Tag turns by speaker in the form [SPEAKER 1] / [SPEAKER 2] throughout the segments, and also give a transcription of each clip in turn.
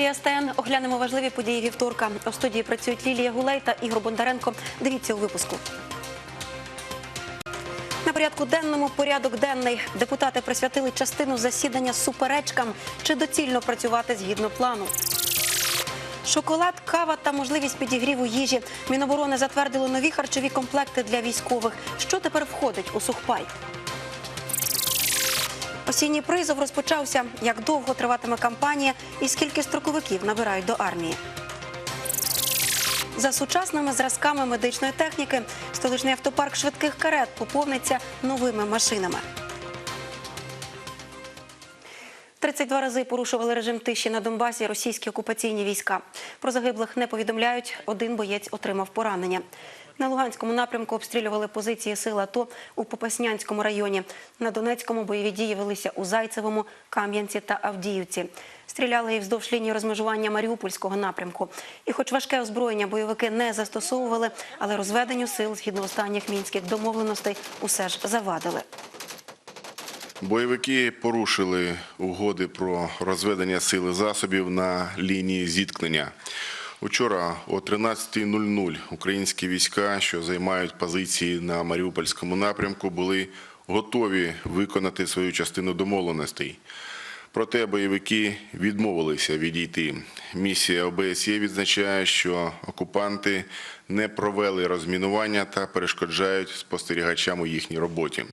[SPEAKER 1] Ефірі СТН. Оглянемо важливі події вівторка. У студії працюють Лілія Гулей та Ігор Бондаренко. Дивіться у випуску. На порядку денному порядок денний. Депутати присвятили частину засідання суперечкам чи доцільно працювати згідно плану. Шоколад, кава та можливість підігріву їжі. Міноборони затвердили нові харчові комплекти для військових. Що тепер входить у сухпай? Осінній призов розпочався. Як довго триватиме кампанія і скільки строковиків набирають до армії? За сучасними зразками медичної техніки столичний автопарк швидких карет поповниться новими машинами. 32 рази порушували режим тиші на Донбасі російські окупаційні війська. Про загиблих не повідомляють. Один боєць отримав поранення. На Луганському напрямку обстрілювали позиції сил АТО у Попаснянському районі. На Донецькому бойові дії велися у Зайцевому, Кам'янці та Авдіївці. Стріляли і вздовж лінії розмежування Маріупольського напрямку. І, хоч важке озброєння бойовики не застосовували, але розведенню сил згідно останніх мінських домовленостей усе ж завадили.
[SPEAKER 2] Бойовики порушили угоди про розведення сил засобів на лінії зіткнення. Учора о 13.00 українські війська, що займають позиції на Маріупольському напрямку, були готові виконати свою частину домовленостей. Проте бойовики відмовилися відійти. Місія ОБСЄ відзначає, що окупанти не провели розмінування та перешкоджають спостерігачам у їхній роботі.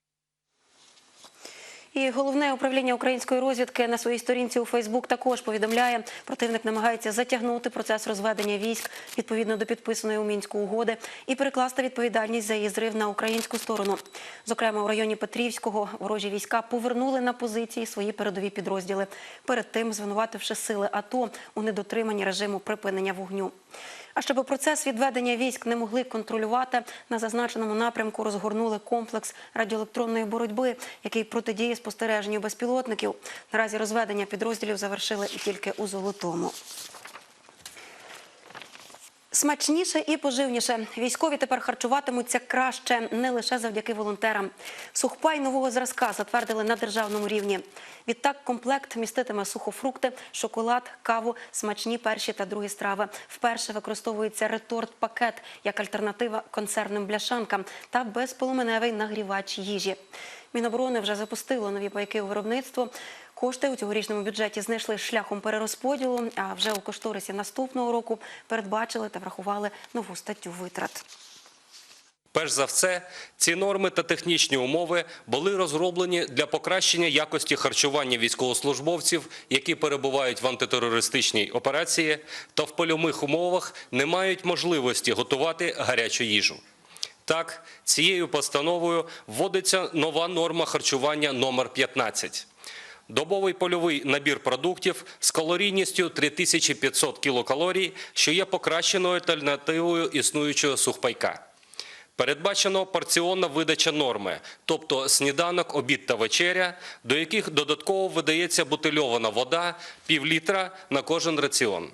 [SPEAKER 1] І головне управління української розвідки на своїй сторінці у Фейсбук також повідомляє, противник намагається затягнути процес розведення військ відповідно до підписаної у мінську угоди і перекласти відповідальність за її зрив на українську сторону. Зокрема, у районі Петрівського ворожі війська повернули на позиції свої передові підрозділи, перед тим звинувативши сили АТО у недотриманні режиму припинення вогню. А щоб процес відведення військ не могли контролювати, на зазначеному напрямку розгорнули комплекс радіоелектронної боротьби, який протидіє спостереженню безпілотників. Наразі розведення підрозділів завершили тільки у Золотому. Смачніше і поживніше. Військові тепер харчуватимуться краще не лише завдяки волонтерам. Сухпай нового зразка затвердили на державному рівні. Відтак комплект міститиме сухофрукти, шоколад, каву, смачні перші та другі страви. Вперше використовується реторт-пакет як альтернатива консервним бляшанкам та безполоменевий нагрівач їжі. Міноборони вже запустило нові пайки у виробництво. Кошти у цьогорічному бюджеті знайшли шляхом перерозподілу, а вже у кошторисі наступного року передбачили та врахували нову статтю витрат.
[SPEAKER 3] Перш за все, ці норми та технічні умови були розроблені для покращення якості харчування військовослужбовців, які перебувають в антитерористичній операції та в польових умовах не мають можливості готувати гарячу їжу. Так, цією постановою вводиться нова норма харчування номер 15. Добовий польовий набір продуктів з калорійністю 3500 кілокалорій, що є покращеною альтернативою існуючого сухпайка. Передбачено порціонна видача норми, тобто сніданок, обід та вечеря, до яких додатково видається бутильована вода пів літра на кожен раціон.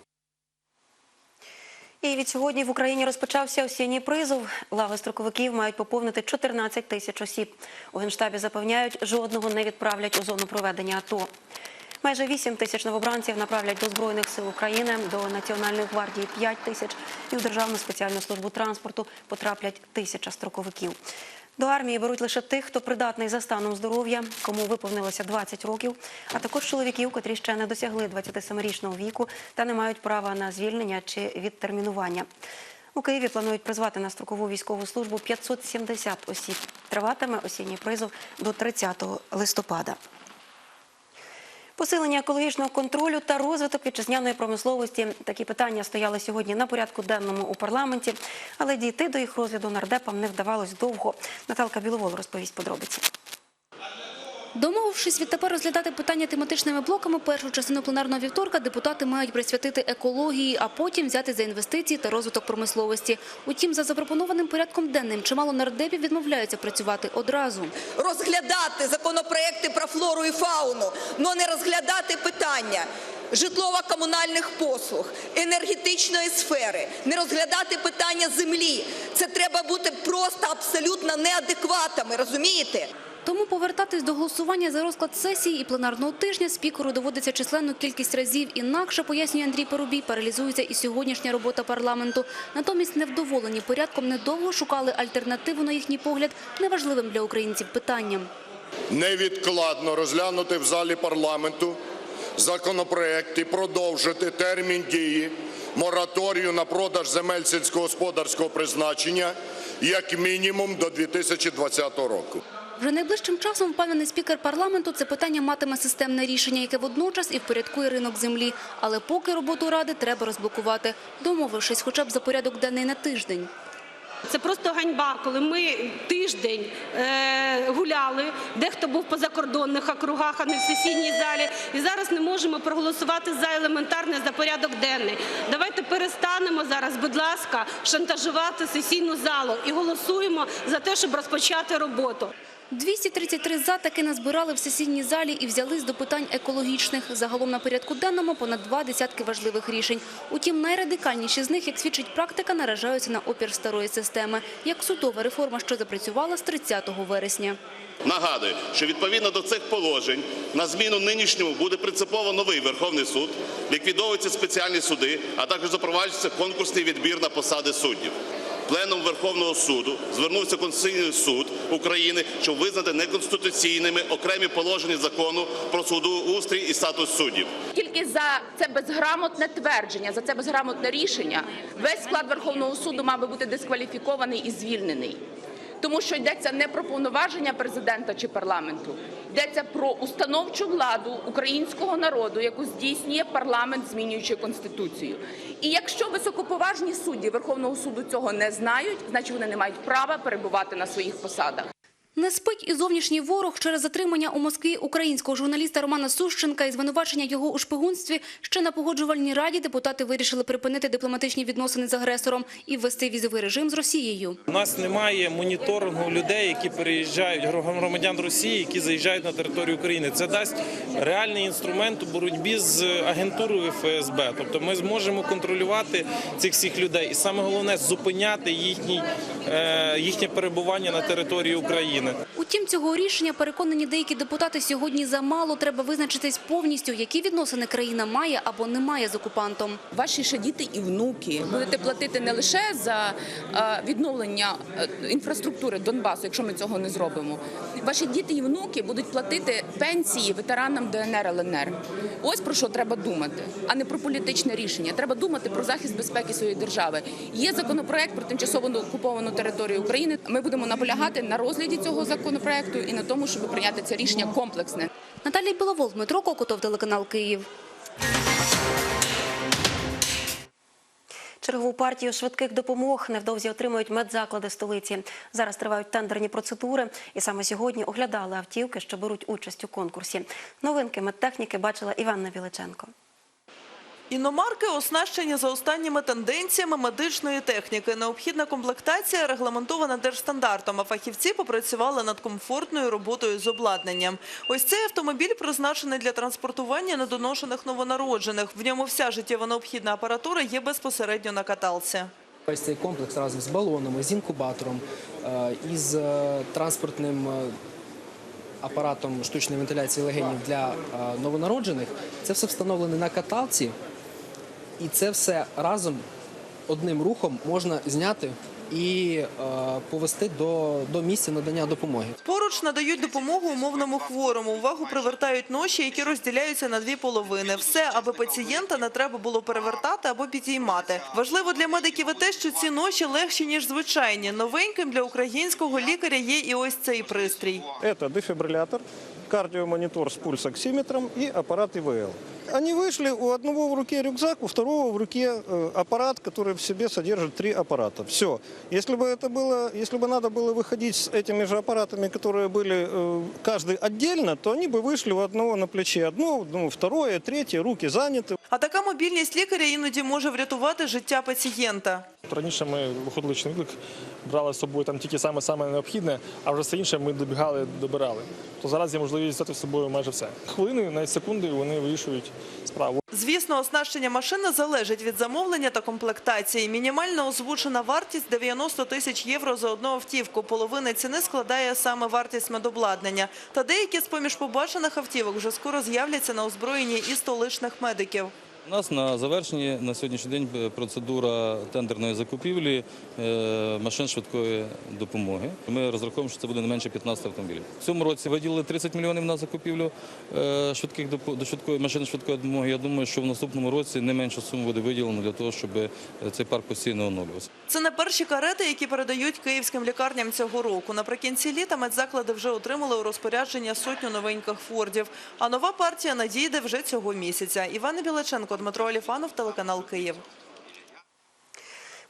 [SPEAKER 1] І від сьогодні в Україні розпочався осінній призов. Лави строковиків мають поповнити 14 тисяч осіб. У Генштабі запевняють, жодного не відправлять у зону проведення АТО. Майже 8 тисяч новобранців направлять до Збройних сил України, до Національної гвардії 5 тисяч і у Державну спеціальну службу транспорту потраплять тисяча строковиків. До армії беруть лише тих, хто придатний за станом здоров'я, кому виповнилося 20 років, а також чоловіків, котрі ще не досягли 27-річного віку та не мають права на звільнення чи відтермінування. У Києві планують призвати на строкову військову службу 570 осіб. Триватиме осінній призов до 30 листопада. Посилення екологічного контролю та розвиток вітчизняної промисловості такі питання стояли сьогодні на порядку денному у парламенті, але дійти до їх розгляду нардепам не вдавалось довго. Наталка Біловол розповість подробиці.
[SPEAKER 4] Домовившись відтепер розглядати питання тематичними блоками, першу частину пленарного вівторка депутати мають присвятити екології, а потім взяти за інвестиції та розвиток промисловості. Утім, за запропонованим порядком денним чимало нардепів відмовляються працювати одразу.
[SPEAKER 5] розглядати законопроекти про флору і фауну, але не розглядати питання житлово-комунальних послуг, енергетичної сфери, не розглядати питання землі. Це треба бути просто абсолютно неадекватами, розумієте?
[SPEAKER 4] Тому повертатись до голосування за розклад сесії і пленарного тижня спікеру доводиться численну кількість разів. Інакше, пояснює Андрій Парубій, паралізується і сьогоднішня робота парламенту. Натомість невдоволені порядком недовго шукали альтернативу, на їхній погляд, неважливим для українців питанням.
[SPEAKER 6] невідкладно розглянути в залі парламенту законопроект і продовжити термін дії мораторію на продаж земель сільськогосподарського призначення як мінімум до 2020 року.
[SPEAKER 4] Вже найближчим часом, впевнений спікер парламенту, це питання матиме системне рішення, яке водночас і впорядкує ринок землі. Але поки роботу ради треба розблокувати, домовившись хоча б за порядок денний на тиждень.
[SPEAKER 7] Це просто ганьба, коли ми тиждень е, гуляли, дехто був по закордонних округах, а не в сесійній залі, і зараз не можемо проголосувати за елементарне за порядок денний. Давайте перестанемо зараз, будь ласка, шантажувати сесійну залу і голосуємо за те, щоб розпочати роботу.
[SPEAKER 4] 233 «за» таки назбирали в сесійній залі і взялись до питань екологічних. Загалом на порядку денному понад два десятки важливих рішень. Утім, найрадикальніші з них, як свідчить практика, наражаються на опір старої системи, як судова реформа, що запрацювала з 30 вересня.
[SPEAKER 8] Нагадую, що відповідно до цих положень на зміну нинішньому буде принципово новий Верховний суд, ліквідовуються спеціальні суди, а також запроваджується конкурсний відбір на посади суддів. Пленум Верховного суду звернувся Конституційний суд України, щоб визнати неконституційними окремі положення закону про судоустрій і статус суддів.
[SPEAKER 9] Тільки за це безграмотне твердження, за це безграмотне рішення весь склад Верховного суду мав би бути дискваліфікований і звільнений. Тому що йдеться не про повноваження президента чи парламенту, йдеться про установчу владу українського народу, яку здійснює парламент, змінюючи конституцію. І якщо високоповажні судді Верховного суду цього не знають, значить вони не мають права перебувати на своїх посадах.
[SPEAKER 4] Не спить і зовнішній ворог через затримання у Москві українського журналіста Романа Сущенка і звинувачення його у шпигунстві. Ще на погоджувальній раді депутати вирішили припинити дипломатичні відносини з агресором і ввести візовий режим з Росією.
[SPEAKER 10] У нас немає моніторингу людей, які переїжджають громадян Росії, які заїжджають на територію України. Це дасть реальний інструмент у боротьбі з агентурою ФСБ. Тобто ми зможемо контролювати цих всіх людей, і саме головне зупиняти їхній, е, їхнє перебування на території України.
[SPEAKER 4] Утім, цього рішення переконані деякі депутати сьогодні замало. Треба визначитись повністю, які відносини країна має або не має з окупантом.
[SPEAKER 9] Ваші ще діти і внуки будете платити не лише за відновлення е, інфраструктури Донбасу, якщо ми цього не зробимо. Ваші діти і внуки будуть платити пенсії ветеранам ДНР ЛНР. Ось про що треба думати, а не про політичне рішення. Треба думати про захист безпеки своєї держави. Є законопроект про тимчасово окуповану територію України. Ми будемо наполягати на розгляді цього законопроекту і на тому, щоб прийняти це рішення комплексне.
[SPEAKER 4] Наталія Біловол, Дмитро Кокотов, телеканал Київ.
[SPEAKER 1] Чергову партію швидких допомог невдовзі отримують медзаклади столиці. Зараз тривають тендерні процедури, і саме сьогодні оглядали автівки, що беруть участь у конкурсі. Новинки медтехніки бачила Іванна Віличенко.
[SPEAKER 11] Іномарки оснащені за останніми тенденціями медичної техніки. Необхідна комплектація регламентована держстандартом, а фахівці попрацювали над комфортною роботою з обладнанням. Ось цей автомобіль призначений для транспортування недоношених новонароджених. В ньому вся життєво необхідна апаратура є безпосередньо на каталці.
[SPEAKER 12] Весь цей комплекс разом з балонами, з інкубатором, е, із е, транспортним е, апаратом штучної вентиляції легенів для новонароджених, це все встановлене на каталці, і це все разом одним рухом можна зняти і е, повести до, до місця надання допомоги.
[SPEAKER 11] Поруч надають допомогу умовному хворому. Увагу привертають ноші, які розділяються на дві половини. Все, аби пацієнта не треба було перевертати або підіймати. Важливо для медиків і те, що ці ноші легші, ніж звичайні. Новеньким для українського лікаря є і ось цей пристрій.
[SPEAKER 13] Это дефибриллятор, кардиомонитор с пульсоксиметром и аппарат ИВЛ. Они вышли, у одного в руке рюкзак, у второго в руке э, аппарат, который в себе содержит три аппарата. Все. Если бы это было, если бы надо было выходить с этими же аппаратами, которые были э, каждый отдельно, то они бы вышли у одного на плече одно, ну, второе, третье, руки заняты.
[SPEAKER 11] А така мобільність лікаря іноді може врятувати життя пацієнта.
[SPEAKER 10] Раніше ми виходили на виклик, брали з собою там тільки саме саме необхідне, а вже все інше ми добігали, добирали. То зараз є можливість взяти з собою майже все. Хвилини, навіть секунди вони вирішують справу.
[SPEAKER 11] Звісно, оснащення машини залежить від замовлення та комплектації. Мінімальна озвучена вартість 90 тисяч євро за одну автівку. Половина ціни складає саме вартість медобладнання. Та деякі з-поміж побачених автівок вже скоро з'являться на озброєнні і столичних медиків.
[SPEAKER 14] У нас на завершенні на сьогоднішній день е, процедура тендерної закупівлі е, машин швидкої допомоги. Ми розраховуємо, що це буде не менше 15 автомобілів. В цьому році виділили 30 мільйонів на закупівлю е, швидких до швидкої машин швидкої допомоги. Я думаю, що в наступному році не менша сума буде виділена для того, щоб цей парк постійно оновлювався.
[SPEAKER 11] Це не перші карети, які передають київським лікарням цього року. Наприкінці літа медзаклади вже отримали у розпорядження сотню новеньких фордів. А нова партія надійде вже цього місяця. Івана Білаченко, Дмитро Аліфанов, телеканал Київ.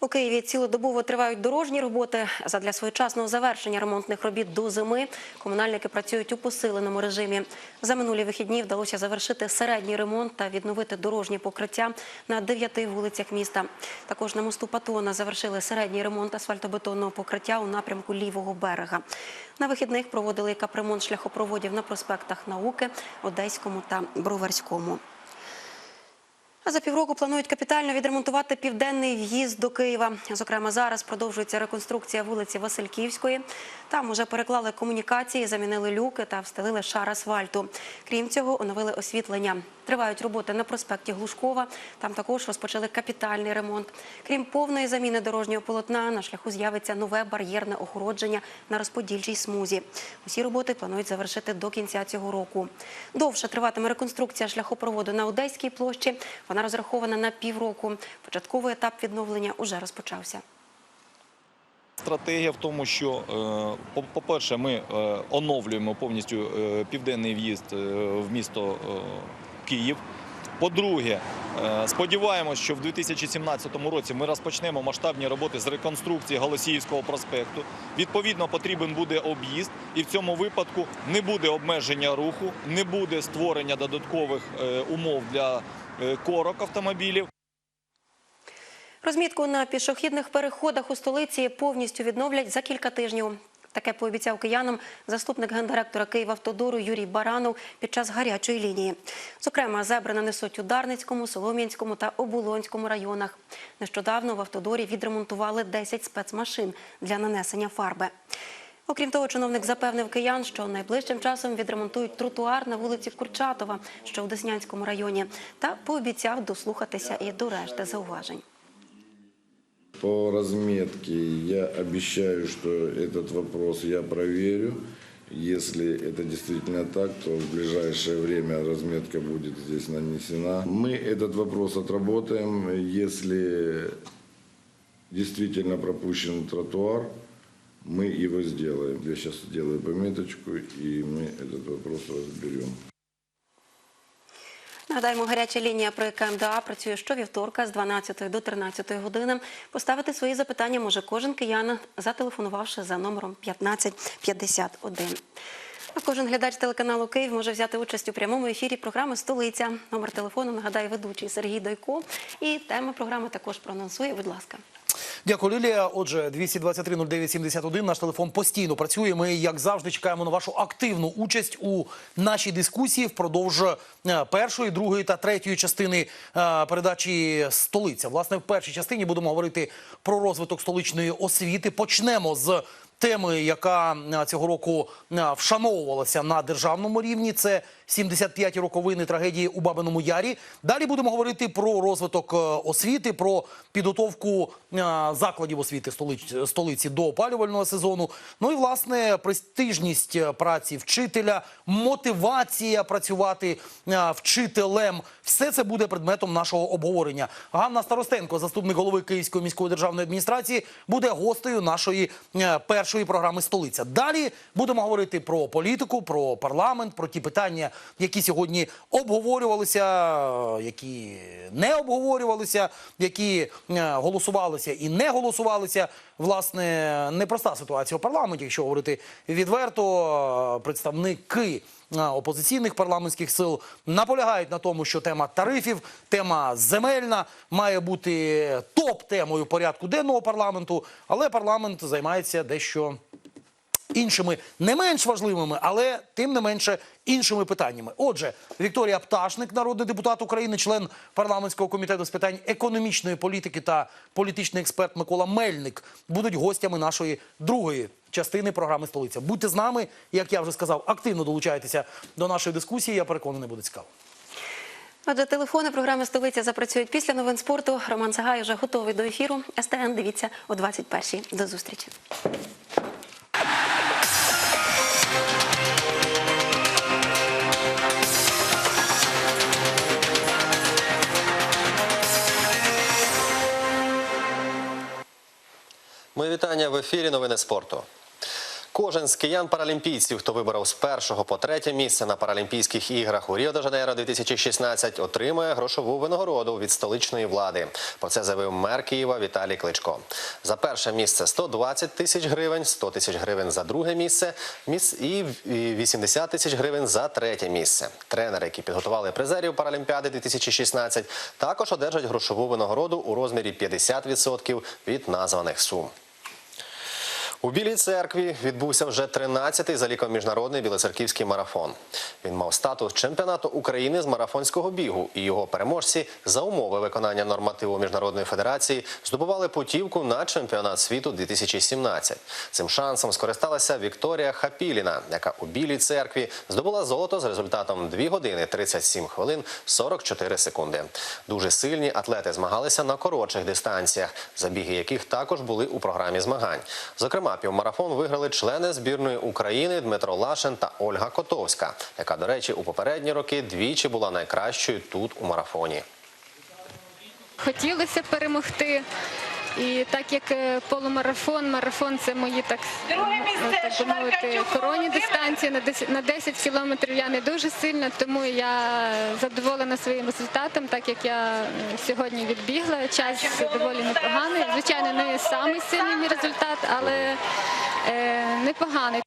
[SPEAKER 1] У Києві цілодобово тривають дорожні роботи. Задля своєчасного завершення ремонтних робіт до зими комунальники працюють у посиленому режимі. За минулі вихідні вдалося завершити середній ремонт та відновити дорожні покриття на дев'яти вулицях міста. Також на мосту Патона завершили середній ремонт асфальтобетонного покриття у напрямку лівого берега. На вихідних проводили капремонт шляхопроводів на проспектах Науки, Одеському та Броварському. А за півроку планують капітально відремонтувати південний в'їзд до Києва. Зокрема, зараз продовжується реконструкція вулиці Васильківської. Там уже переклали комунікації, замінили люки та встелили шар асфальту. Крім цього, оновили освітлення. Тривають роботи на проспекті Глушкова. Там також розпочали капітальний ремонт. Крім повної заміни дорожнього полотна, на шляху з'явиться нове бар'єрне огородження на розподільчій смузі. Усі роботи планують завершити до кінця цього року. Довше триватиме реконструкція шляхопроводу на Одеській площі. Вона розрахована на півроку. Початковий етап відновлення уже розпочався.
[SPEAKER 15] Стратегія в тому, що, е, по- по-перше, ми е, оновлюємо повністю е, південний в'їзд в місто Київ. По-друге, сподіваємось, що в 2017 році ми розпочнемо масштабні роботи з реконструкції Голосіївського проспекту. Відповідно, потрібен буде об'їзд, і в цьому випадку не буде обмеження руху, не буде створення додаткових умов для корок автомобілів.
[SPEAKER 1] Розмітку на пішохідних переходах у столиці повністю відновлять за кілька тижнів. Таке пообіцяв киянам заступник гендиректора Київавтодору Юрій Баранов під час гарячої лінії. Зокрема, зебри нанесуть у Дарницькому, Солом'янському та Оболонському районах. Нещодавно в автодорі відремонтували 10 спецмашин для нанесення фарби. Окрім того, чиновник запевнив киян, що найближчим часом відремонтують тротуар на вулиці Курчатова, що в Деснянському районі, та пообіцяв дослухатися і до решти зауважень.
[SPEAKER 16] По разметке я обещаю, что этот вопрос я проверю. Если это действительно так, то в ближайшее время разметка будет здесь нанесена. Мы этот вопрос отработаем. Если действительно пропущен тротуар, мы его сделаем. Я сейчас сделаю пометочку, и мы этот вопрос разберем.
[SPEAKER 1] Нагадаємо, гаряча лінія при КМДА працює щовівторка з 12 до 13 години. Поставити свої запитання може кожен киянин, зателефонувавши за номером 1551. А кожен глядач телеканалу Київ може взяти участь у прямому ефірі програми Столиця. Номер телефону нагадає ведучий Сергій Дойко. І тема програми також проанонсує. Будь ласка.
[SPEAKER 17] Дякую, Лілія. Отже, 223 09 71, наш телефон постійно працює. Ми, як завжди, чекаємо на вашу активну участь у нашій дискусії впродовж е, першої, другої та третьої частини е, передачі «Столиця». Власне, в першій частині будемо говорити про розвиток столичної освіти. Почнемо з теми, яка е, цього року вшановувалася на державному рівні. Це 75 роковини трагедії у Бабиному Ярі. Далі будемо говорити про розвиток е, освіти, про підготовку е, закладів освіти столиць- столиці до опалювального сезону. Ну і власне престижність е, праці вчителя, мотивація працювати вчителем. Все це буде предметом нашого обговорення. Ганна Старостенко, заступник голови Київської міської державної адміністрації, буде гостею нашої першої програми Столиця. Далі будемо говорити про політику, про парламент, про ті питання, які сьогодні обговорювалися, які не обговорювалися, які е, голосувалися і не голосувалися. Власне, непроста ситуація у парламенті, якщо говорити відверто, представники е, опозиційних парламентських сил наполягають на тому, що тема тарифів, тема земельна має бути топ-темою порядку денного парламенту, але парламент займається дещо іншими не менш важливими, але тим не менше іншими питаннями. Отже, Вікторія Пташник, народний депутат України, член парламентського комітету з питань економічної політики та політичний експерт Микола Мельник будуть гостями нашої другої частини програми Столиця. Будьте з нами, як я вже сказав, активно долучайтеся до нашої дискусії. Я переконаний, буде цікаво.
[SPEAKER 1] Отже, телефони програми «Столиця» запрацюють після новин спорту. Роман Сагай вже готовий до ефіру. СТН дивіться о 21-й. До зустрічі.
[SPEAKER 18] Вітання в ефірі Новини спорту. Кожен з киян-паралімпійців, хто виборов з першого по третє місце на Паралімпійських іграх у Ріо-де-Жанейро 2016, отримає грошову винагороду від столичної влади. Про це заявив мер Києва Віталій Кличко. За перше місце 120 тисяч гривень, 100 тисяч гривень за друге місце міс- і 80 тисяч гривень за третє місце. Тренери, які підготували призерів Паралімпіади 2016, також одержать грошову винагороду у розмірі 50% від названих сум. У Білій церкві відбувся вже 13-й за ліком міжнародний білоцерківський марафон. Він мав статус чемпіонату України з марафонського бігу, і його переможці за умови виконання нормативу міжнародної федерації здобували путівку на чемпіонат світу 2017. Цим шансом скористалася Вікторія Хапіліна, яка у Білій церкві здобула золото з результатом 2 години 37 хвилин 44 секунди. Дуже сильні атлети змагалися на коротших дистанціях, забіги яких також були у програмі змагань. Зокрема, півмарафон виграли члени збірної України Дмитро Лашин та Ольга Котовська, яка, до речі, у попередні роки двічі була найкращою тут у марафоні.
[SPEAKER 19] Хотілося перемогти. І так як е, полумарафон, марафон це мої так, е, так би мовити, коронні дистанції на 10, на 10 кілометрів я не дуже сильна, тому я задоволена своїм результатом, так як я сьогодні відбігла. Час доволі непоганий. Звичайно, не самий сильний результат, але е, непоганий.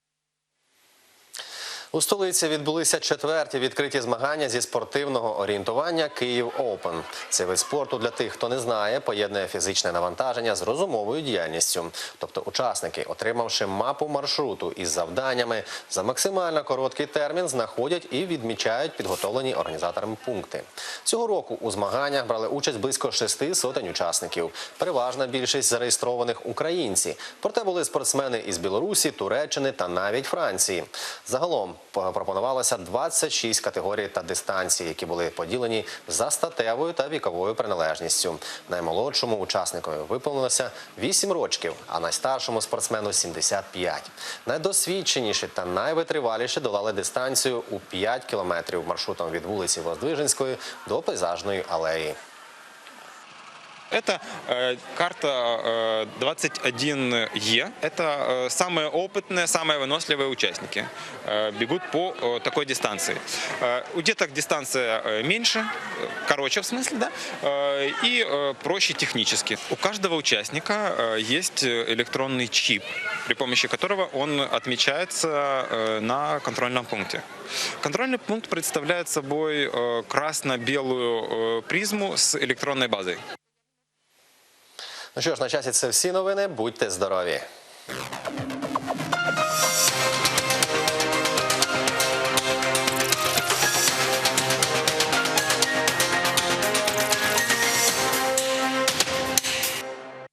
[SPEAKER 18] У столиці відбулися четверті відкриті змагання зі спортивного орієнтування Київ Оупен. Це вид спорту для тих, хто не знає, поєднує фізичне навантаження з розумовою діяльністю. Тобто, учасники, отримавши мапу маршруту із завданнями, за максимально короткий термін знаходять і відмічають підготовлені організаторами пункти. Цього року у змаганнях брали участь близько шести сотень учасників. Переважна більшість зареєстрованих українці. Проте були спортсмени із Білорусі, Туреччини та навіть Франції. Загалом пропонувалося 26 категорій та дистанцій, які були поділені за статевою та віковою приналежністю. Наймолодшому учасникові виповнилося 8 років, а найстаршому спортсмену 75. Найдосвідченіші та найвитриваліші долали дистанцію у 5 кілометрів маршрутом від вулиці Воздвиженської до пейзажної алеї.
[SPEAKER 20] Это э, карта э, 21Е. Это э, самые опытные, самые выносливые участники. Э, бегут по э, такой дистанции. Э, у деток дистанция э, меньше, э, короче в смысле, да, э, и э, проще технически. У каждого участника э, есть электронный чип, при помощи которого он отмечается э, на контрольном пункте. Контрольный пункт представляет собой э, красно-белую э, призму с электронной базой.
[SPEAKER 18] Ну що ж, на часі це всі новини. Будьте здорові!